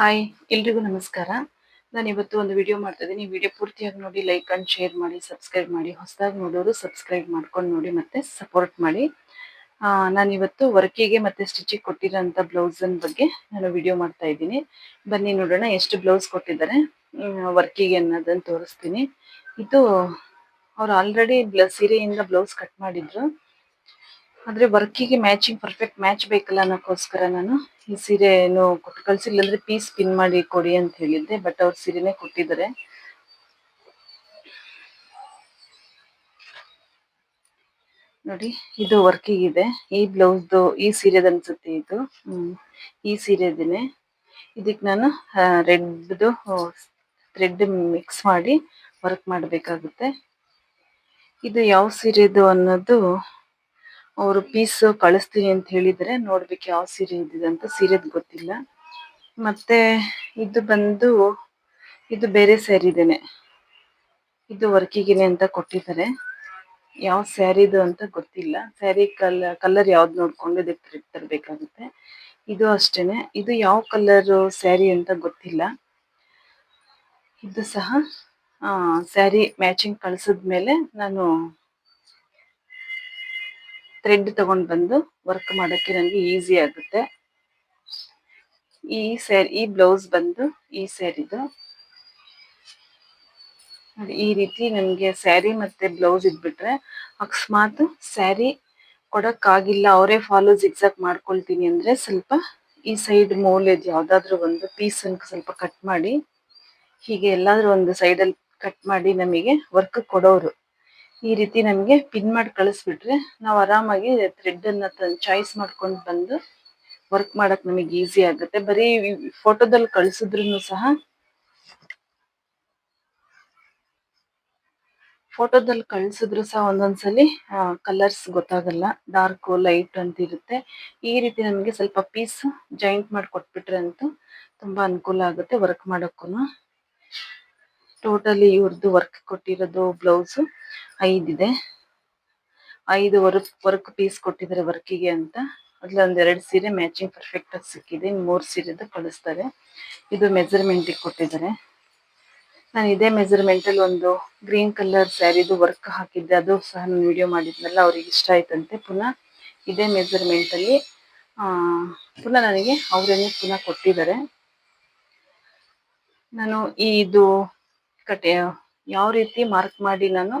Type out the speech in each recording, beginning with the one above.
Hi ಎಲ್ರಿಗೂ ನಮಸ್ಕಾರ. ನಾನು ಇವತ್ತು ಒಂದು ವಿಡಿಯೋ ಮಾಡ್ತಾ ಇದ್ದೀನಿ. ವಿಡಿಯೋ ಪೂರ್ತಿಯಾಗಿ ನೋಡಿ ಲೈಕ್ ಅಂಡ್ ಶೇರ್ ಮಾಡಿ ಸಬ್ಸ್ಕ್ರೈಬ್ ಮಾಡಿ, ಹೊಸದಾಗಿ ನೋಡೋರು ಸಬ್ಸ್ಕ್ರೈಬ್ ಮಾಡ್ಕೊಂಡು ನೋಡಿ ಮತ್ತೆ ಸಪೋರ್ಟ್ ಮಾಡಿ. ನಾನು ಇವತ್ತು ವರ್ಕಿಗೆ ಮತ್ತೆ ಸ್ಟಿಚಿಗೆ ಕೊಟ್ಟಿರೋಂಥ ಬ್ಲೌಸನ್ ಬಗ್ಗೆ ನಾನು ವಿಡಿಯೋ ಮಾಡ್ತಾ ಇದ್ದೀನಿ. ಬನ್ನಿ ನೋಡೋಣ ಎಷ್ಟು ಬ್ಲೌಸ್ ಕೊಟ್ಟಿದ್ದಾರೆ. ವರ್ಕಿಗೆ ಅನ್ನೋದನ್ನು ತೋರಿಸ್ತೀನಿ. ಇದು ಅವ್ರು ಆಲ್ರೆಡಿ ಸೀರೆಯಿಂದ ಬ್ಲೌಸ್ ಕಟ್ ಮಾಡಿದ್ರು. ಆದ್ರೆ ವರ್ಕಿಗೆ ಮ್ಯಾಚಿಂಗ್ ಪರ್ಫೆಕ್ಟ್ ಮ್ಯಾಚ್ ಬೇಕಲ್ಲ ಅನ್ನೋಕ್ಕೋಸ್ಕರ ನಾನು ಈ ಸೀರೆನು ಕೊಟ್ಟು ಕಳ್ಸಿಲ್ಲ. ಅಂದ್ರೆ ಪೀಸ್ ಪಿನ್ ಮಾಡಿ ಕೊಡಿ ಅಂತ ಹೇಳಿದ್ದೆ ಬಟ್ ಅವ್ರ ಸೀರೆನೆ ಕೊಟ್ಟಿದ್ದಾರೆ. ನೋಡಿ, ಇದು ವರ್ಕಿಗೆ ಇದೆ ಈ ಬ್ಲೌಸ್ದು, ಈ ಸೀರೆದು ಅನ್ಸುತ್ತೆ ಇದು. ಈ ಸೀರೆದಿನೇ. ಇದಕ್ಕೆ ನಾನು ರೆಡ್ದು ಥ್ರೆಡ್ ಮಿಕ್ಸ್ ಮಾಡಿ ವರ್ಕ್ ಮಾಡಬೇಕಾಗುತ್ತೆ. ಇದು ಯಾವ ಸೀರೆದು ಅನ್ನೋದು ಅವರು ಪೀಸ್ ಕಳಿಸ್ತೀನಿ ಅಂತ ಹೇಳಿದ್ರೆ ನೋಡ್ಬೇಕು ಯಾವ ಸೀರೆ ಇದ್ದಿದೆ ಅಂತ ಸೀರೆದ್ ಗೊತ್ತಿಲ್ಲ. ಮತ್ತೆ ಇದು ಬಂದು ಇದು ಬೇರೆ ಸ್ಯಾರಿದೇನೆ. ಇದು ವರ್ಕಿಗೇನೆ ಅಂತ ಕೊಟ್ಟಿದ್ದಾರೆ. ಯಾವ ಸ್ಯಾರಿದು ಅಂತ ಗೊತ್ತಿಲ್ಲ. ಸ್ಯಾರಿ ಕಲ್ ಕಲರ್ ಯಾವ್ದು ನೋಡ್ಕೊಂಡು ಇದಕ್ಕೆ ತರಬೇಕಾಗುತ್ತೆ. ಇದು ಅಷ್ಟೇನೆ. ಇದು ಯಾವ ಕಲರ್ ಸ್ಯಾರಿ ಅಂತ ಗೊತ್ತಿಲ್ಲ. ಇದು ಸಹ ಸ್ಯಾರಿ ಮ್ಯಾಚಿಂಗ್ ಕಳ್ಸಿದ್ಮೇಲೆ ನಾನು ಥ್ರೆಡ್ ತಗೊಂಡ್ ಬಂದು ವರ್ಕ್ ಮಾಡಕ್ಕೆ ನನಗೆ ಈಸಿ ಆಗುತ್ತೆ. ಈ ಸ್ಯಾರಿ ಈ ಬ್ಲೌಸ್ ಬಂದು ಈ ಸ್ಯಾರಿದು ಈ ರೀತಿ ನನಗೆ ಸ್ಯಾರಿ ಮತ್ತೆ ಬ್ಲೌಸ್ ಇದ್ಬಿಟ್ರೆ ಅಕಸ್ಮಾತ್ ಸ್ಯಾರಿ ಕೊಡಕ್ಕಾಗಿಲ್ಲ, ಅವರೇ ಫಾಲೋ ಎಕ್ಸಾಕ್ಟ್ ಮಾಡ್ಕೊಳ್ತೀನಿ ಅಂದ್ರೆ ಸ್ವಲ್ಪ ಈ ಸೈಡ್ ಮೌಲ್ಯದ ಯಾವ್ದಾದ್ರು ಒಂದು ಪೀಸ್ ಸ್ವಲ್ಪ ಕಟ್ ಮಾಡಿ, ಹೀಗೆ ಎಲ್ಲಾದ್ರೂ ಒಂದು ಸೈಡಲ್ಲಿ ಕಟ್ ಮಾಡಿ ನಮಗೆ ವರ್ಕ್ ಕೊಡೋರು. ಈ ರೀತಿ ನಮಗೆ ಪಿನ್ ಮಾಡಿ ಕಳಿಸ್ಬಿಟ್ರೆ ನಾವು ಆರಾಮಾಗಿ ಥ್ರೆಡ್ ಅನ್ನ ಚಾಯ್ಸ್ ಮಾಡ್ಕೊಂಡು ಬಂದು ವರ್ಕ್ ಮಾಡಕ್ ನಮಗೆ ಈಸಿ ಆಗುತ್ತೆ. ಬರೀ ಫೋಟೋದಲ್ಲಿ ಕಳಿಸಿದ್ರು ಸಹ ಫೋಟೋದಲ್ಲಿ ಕಳಿಸಿದ್ರು ಸಹ ಒಂದೊಂದ್ಸಲಿ ಕಲರ್ಸ್ ಗೊತ್ತಾಗಲ್ಲ. ಡಾರ್ಕ್ ಲೈಟ್ ಅಂತ ಇರುತ್ತೆ ಈ ರೀತಿ ನಮಗೆ ಸ್ವಲ್ಪ ಪೀಸ್ ಜಾಯಿಂಟ್ ಮಾಡಿ ಕೊಟ್ಬಿಟ್ರೆ ಅಂತೂ ತುಂಬಾ ಅನುಕೂಲ ಆಗುತ್ತೆ ವರ್ಕ್ ಮಾಡೋಕ್ಕೂ ಟೋಟಲಿ ಇವ್ರದ್ದು ವರ್ಕ್ ಕೊಟ್ಟಿರೋದು ಬ್ಲೌಸ್ ಐದಿದೆ ಐದು ವರ್ಕ್ ವರ್ಕ್ ಪೀಸ್ ಕೊಟ್ಟಿದ್ದಾರೆ ವರ್ಕಿಗೆ ಅಂತ. ಅದ್ರಲ್ಲಿ ಒಂದ್ ಎರಡು ಸೀರೆ ಮ್ಯಾಚಿಂಗ್ ಪರ್ಫೆಕ್ಟ್ ಆಗಿ ಸಿಕ್ಕಿದೆ. ಮೂರು ಸೀರೆದು ಕಳಿಸ್ತಾರೆ. ಇದು ಮೆಜರ್ಮೆಂಟ್ ಕೊಟ್ಟಿದ್ದಾರೆ. ನಾನು ಇದೇ ಮೆಜರ್ಮೆಂಟ್ ಅಲ್ಲಿ ಒಂದು ಗ್ರೀನ್ ಕಲರ್ ಸ್ಯಾರಿದು ವರ್ಕ್ ಹಾಕಿದ್ದೆ. ಅದು ಸಹ ನಾನು ವಿಡಿಯೋ ಮಾಡಿದ್ನಲ್ಲ, ಅವ್ರಿಗೆ ಇಷ್ಟ ಆಯ್ತಂತೆ ಪುನಃ ಇದೇ ಮೆಜರ್ಮೆಂಟ್ ಅಲ್ಲಿ ಪುನಃ ನನಗೆ ಅವರೇನೆ ಪುನಃ ಕೊಟ್ಟಿದ್ದಾರೆ. ನಾನು ಈ ಇದು ಕಟ್ಟೆ ಯಾವ ರೀತಿ ಮಾರ್ಕ್ ಮಾಡಿ ನಾನು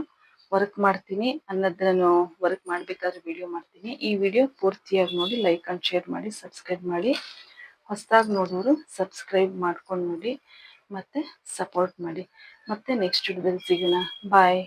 ವರ್ಕ್ ಮಾಡ್ತೀನಿ ಅನ್ನೋದನ್ನು ವರ್ಕ್ ಮಾಡಬೇಕಾದ್ರೆ ವಿಡಿಯೋ ಮಾಡ್ತೀನಿ. ಈ ವಿಡಿಯೋ ಪೂರ್ತಿಯಾಗಿ ನೋಡಿ ಲೈಕ್ ಅಂಡ್ ಶೇರ್ ಮಾಡಿ ಸಬ್ಸ್ಕ್ರೈಬ್ ಮಾಡಿ. ಹೊಸದಾಗಿ ನೋಡೋರು ಸಬ್ಸ್ಕ್ರೈಬ್ ಮಾಡ್ಕೊಂಡು ನೋಡಿ, ಮತ್ತೆ ಸಪೋರ್ಟ್ ಮಾಡಿ. ಮತ್ತೆ ನೆಕ್ಸ್ಟ್ ವಿಡಿಯೋದಲ್ಲಿ ಸಿಗೋಣ ಬಾಯ್